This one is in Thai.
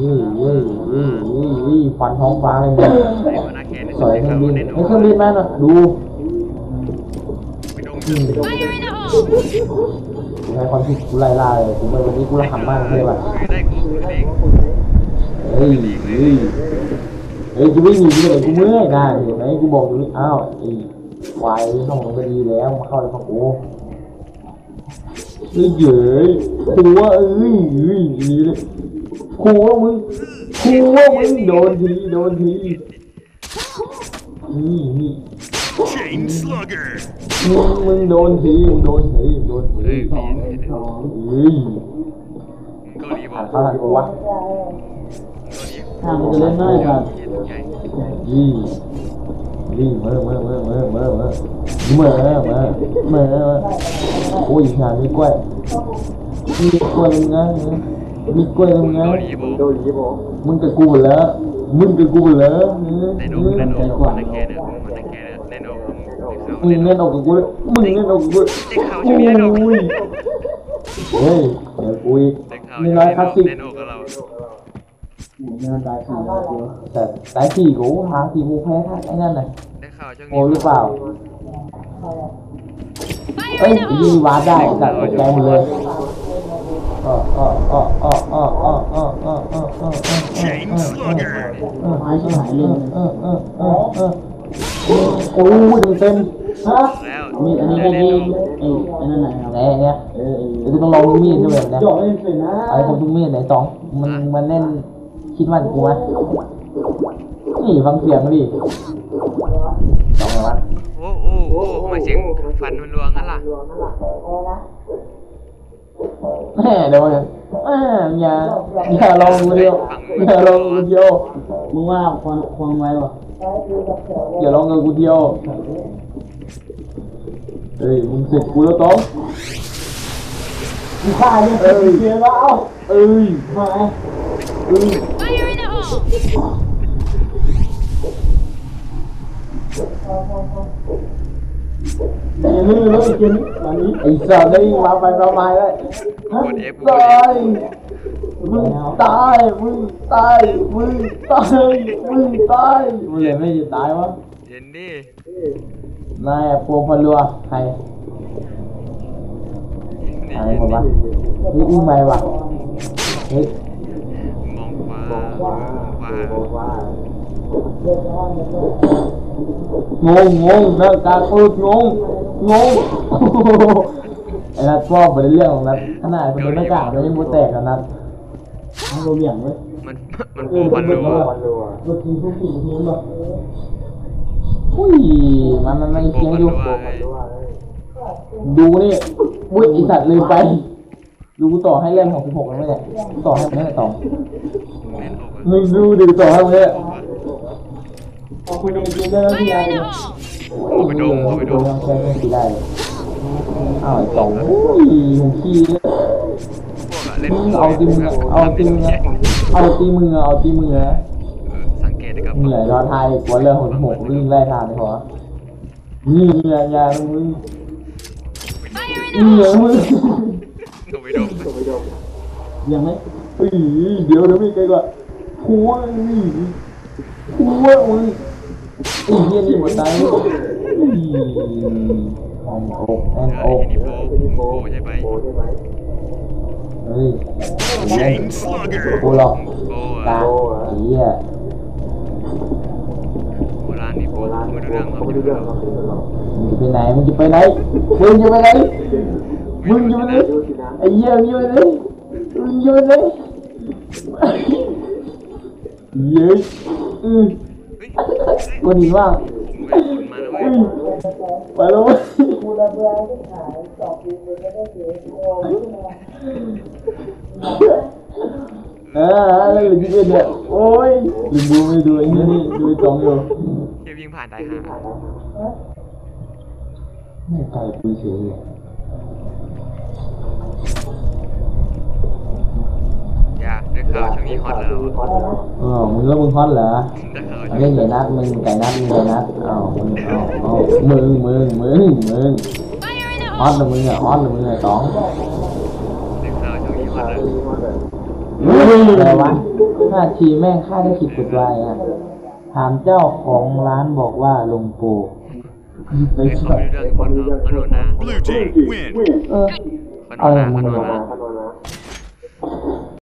ยี่ยี่ยี่ยี่ยี่ฟันท้องฟ้าเลยเนี่ยใส่หัวหน้าแคนในสอยเครื่องบินเล่นเฮ้ยเครื่องบินแม่น่ะดูไปดงอืม Fire in the hole! กูให้ความคิดกูไล่ล่าเลยกูไม่วันนี้กูระหำมากเลยว่ะได้กูเล็กเฮ้ยเฮ้ยเฮ้ยกูไม่หนีกูเลยกูเมื่อยนะเห็นไหมกูบอกอยู่นี่อ้าวไอ้ควายห้องมันก็ดีแล้วมาเข้าแล้วขอกูเฮ้ยเย้ยกูว่าเอ้ยเอ้ยหนี่เลย กูว่ามึงกูว่ามึงโดนทีโดนทีนี่นี่ Chain Slugger. มึงมึงโดนทีมึงโดนทีโดนทีเฮ้ยเฮ้ยมึงเกาหลีบออ่ากนเข้าทันกูวะทางมันจะเล่นง่ายครับยี่ยี่เมื่อเมื่อเมื่อเมื่อเมื่อเมื่อเมื่อเมื่อเมื่อเมื่อโอ้ยหามีกล้วยมีกล้วยมึงไง มีกล้วยมึงนะโดนยีโบโดนมึงกับกูแล้วมึงกับกูแล้วเนื้อใจขวาเนื้อเนื้อเนื้อมึงเนื้อออกกูมึงเนื้อออกกูอุ้ยเฮ้ยเดี๋ยวกูอีกมีร้ยคลาสสิกนี่มันตายสี่แกูแต่ตายสี่กูหาสี่กูแพ้ท่าไอ้นั่นน่ยโง่หรือเปล่าเฮ้ยยิงวาร์ได้แต่ตกใจหมดเลยก็ก็ หายชิบหายเลยเออเออเออเออโอ้ยเต็มฮะแล้วมีอันนี้ได้ยิงไอ้อันนั้นไหนครับไหนเนี่ยเออไอ้เดี๋ยวกูต้องลองมีดด้วยแบบนี้หยอกเล่นเป็นนะไอ้คนทุกมีดไหนสองมันมันเล่นคิดว่ากูไหมนี่ฟังเสียงดิสองอะไรวะโอ้โอ้โอ้ทำไมเสียงฟันมันรัวงั้นล่ะแม่เดี๋ยวมันอ่าอย่าอย่าลองกูเดียวอย่าลองกูเดียว มึงว่าควงควงไว้ปะอย่าลองกับกูเดียวเฮ้ยมึงเสร็จกูแล้วต้องมึงฆ่าเนี่ยเออเชียร์แล้วเอ้ยมาเอ้ย Fire in the hole! อย่าลืมแล้วไอ้เกมนี้ตอนนี้ไอ้สัตว์ได้มาไปมามาแล้วกด F กตาด F ย มึงตายมึงตายมึงตายมึงตายมึงเลยไม่จะตายวะเย็นดินายพวงพลัวใครเย็นดิหายเย็นหมดดิวะเฮ้ยอุ้งไปวะเฮ้ยมองขวามองขวางงงงเลิกการพูดงงงงไอ้นัทก็เป็นเรื่องของนัทขนาดเป็นไม่กล้าเลยยังมูแตกกับนัท มันโดนเหวี่ยงเว้ยมันมันโปรฟันรัวตัวทีทุกทีทีมแบบอุ้ยมันมันมันโปรเสียงฟันอยู่รัวไงดูนี่อุ้ยไอสัตว์ลืมไปดูกูต่อให้เล่มของสิบหกแล้วเนี่ยกูต่อให้มันได้ต่อเล่นออกมึงดูดิต่อให้มันเนี่ยพอคุยในเกมได้แล้วพี่ยา Fire in เนี่ย the hole! เอาไปดมเอาไปดมยังแค่ไม่ได้เลยอ้าวไอ้ต่องอุ้ยมึงขี้ เลยพวกอะเล่นมึงเอาตีมึงอะเอาตีมึงอะเอาตีมึงอะเอาตีมึงอะเออสังเกตนะครับเหนื่อยรอไทยกลัวเรื่องของหมกวิ่งไล่ทางเลยพอนี่เหนื่อยยามึง Fire in เหนื่อย the hole! มึงเอาไปดมยังไหมเฮ้ยเดี๋ยวเดี๋ยวมีไกลกว่าหัวนี่หัวมึงไอ้เหี้ยนี่หมดตายเลยแอนอกแอนเอออกนี่โปรโปรใช่ไหม เฮ้ย Chain Slugger. กูหรอกโปรตาอะไอ้เหี้ยโบราณนี่โปรเขาไม่รู้เรื่องหรอกไม่รู้เรื่องหรอกมึงจะไปไหนมึงจะไปไหนมึงจะไปไหนมึงจะไปไหนไอ้เหี้ยมึงจะไปไหนมึงจะไปไหนเย้ยอือเฮ้ยกูดีมากเว้ยคุณมาแล้วเว้ย มาแล้วกูระเบียงที่ขายสองปีเลยไม่ได้เสียงงขึ้นมาอ่าแล้วหรือยิงเนี่ยโอ้ยหรืมบูไม่ดูอันี่นี่ดูไอ้จองอยู่เทียบยิงผ่านไตายหาไม่ตายปืนเฉยเลย อย่าได้ข่าวช่วงนี้ฮอตแล้วอะเออมึงแล้วมึงฮอตเหรอได้ข่าวเอาช่วงเล่นนี้ไก่นัดมึงไก่นัดมึงไก่นัดเอามึงเอาเอามึงมึงมึงมึง Fire in the ฮอต hole! หรือมึงอะฮอตหรือมึงอะสองได้ข่าวช่วงนี้ฮอตแล้วมึงอะไรวะห้าทีแม่งค่าได้สิบกว่าอะถามเจ้าของร้านบอกว่าลงโปรไปเฮ้ยช่เขาวยไม่รู้เรื่องกับคนเขาเขาโดนนะ Blue team win. เออเขาโดนนะเขาโดนนะ